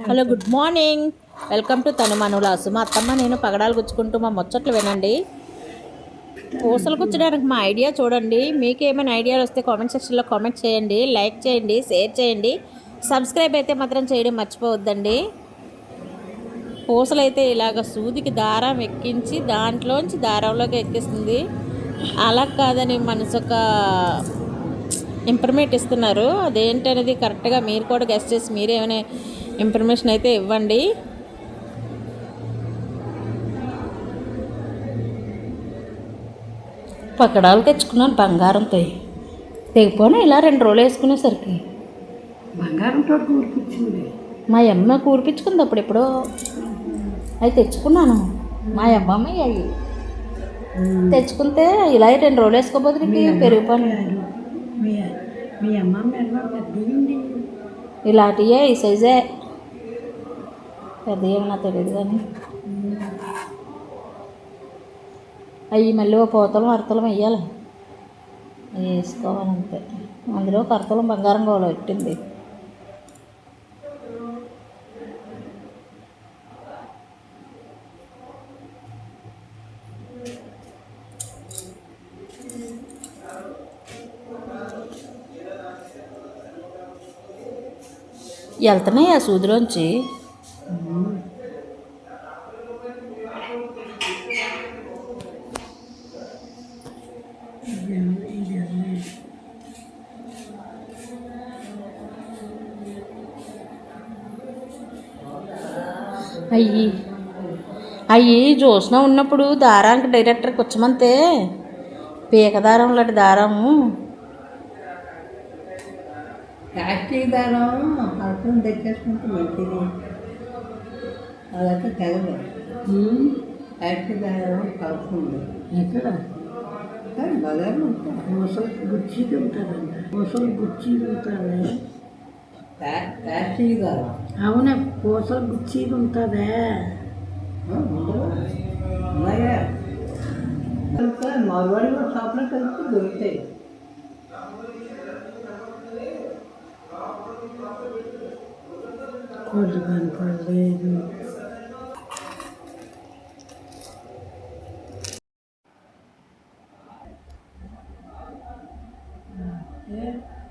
Hello good morning welcome to తను మనులాసు మా అత్తమ్మ నేను పగడాలు గుచ్చుకుంటూ మా ముచ్చట్లు వినండి. పూసలు గుచ్చడానికి మా ఐడియా చూడండి. మీకు ఏమైనా ఐడియాలు వస్తే కామెంట్ సెక్షన్లో కామెంట్ చేయండి. లైక్ చేయండి షేర్ చేయండి. సబ్స్క్రైబ్ అయితే మాత్రం చేయడం మర్చిపోవద్దండి. పూసలు అయితే ఇలాగ సూదికి దారం ఎక్కించి దాంట్లోంచి దారంలోకి ఎక్కిస్తుంది. అలా కాదని మనసు ఒక ఇంప్రూవ్మెంట్ ఇస్తున్నారు. అదేంటనేది కరెక్ట్గా మీరు కూడా గెస్ట్ చేసి మీరేమైనా ఇన్ఫర్మేషన్ అయితే ఇవ్వండి. పక్కడాలు తెచ్చుకున్నాను బంగారంతో తెగిపోయినా ఇలా రెండు రోజులు వేసుకునేసరికి. బంగారం తోట కూర్పుచ్చింది మా అమ్మ కూర్పించుకుంది అప్పుడు ఎప్పుడో. అవి తెచ్చుకున్నాను. మా అమ్మమ్మ అవి తెచ్చుకుంటే ఇలా రెండు రోజులు వేసుకోబోదు నీకు పెరిగిపోయి మీ అమ్మమ్మ ఇలాంటివే ఈ సైజే. పెద్ద ఏమన్నా తెలియదు కానీ. అవి మళ్ళీ ఓ పోతలం అరతలం వేయాలి వేసుకోవాలంతే. అందులో ఒక అరతలం బంగారం గోళ పెట్టింది. వెళ్తున్నాయి ఆ సూదిలోంచి. అయ్యి అయ్యి జ్యోత్స్న ఉన్నప్పుడు దారానికి డైరెక్టర్కి వచ్చమంతే పీక దారం లాంటి దారము. ప్లాస్టిక్ దారం అర్థం తెచ్చేసుకుంటే మంచిది. అదైతే తెగదు. ప్లాస్టిక్ దారం కలుపుతుంది ఎక్కడ? బజార్లో ఉంటుంది ముసలు గుచ్చిది ఉంటుందండి ముసలు గుచ్చిది ఉంటుంది ప్లాస్టిక్ దారం అవునా పూసలు గుచ్చిది ఉంటుందా అలాగే మగవాడి షాప్లో కలిపి దొరుకుతాయి కోళ్ళు కనపడలేదు Yeah.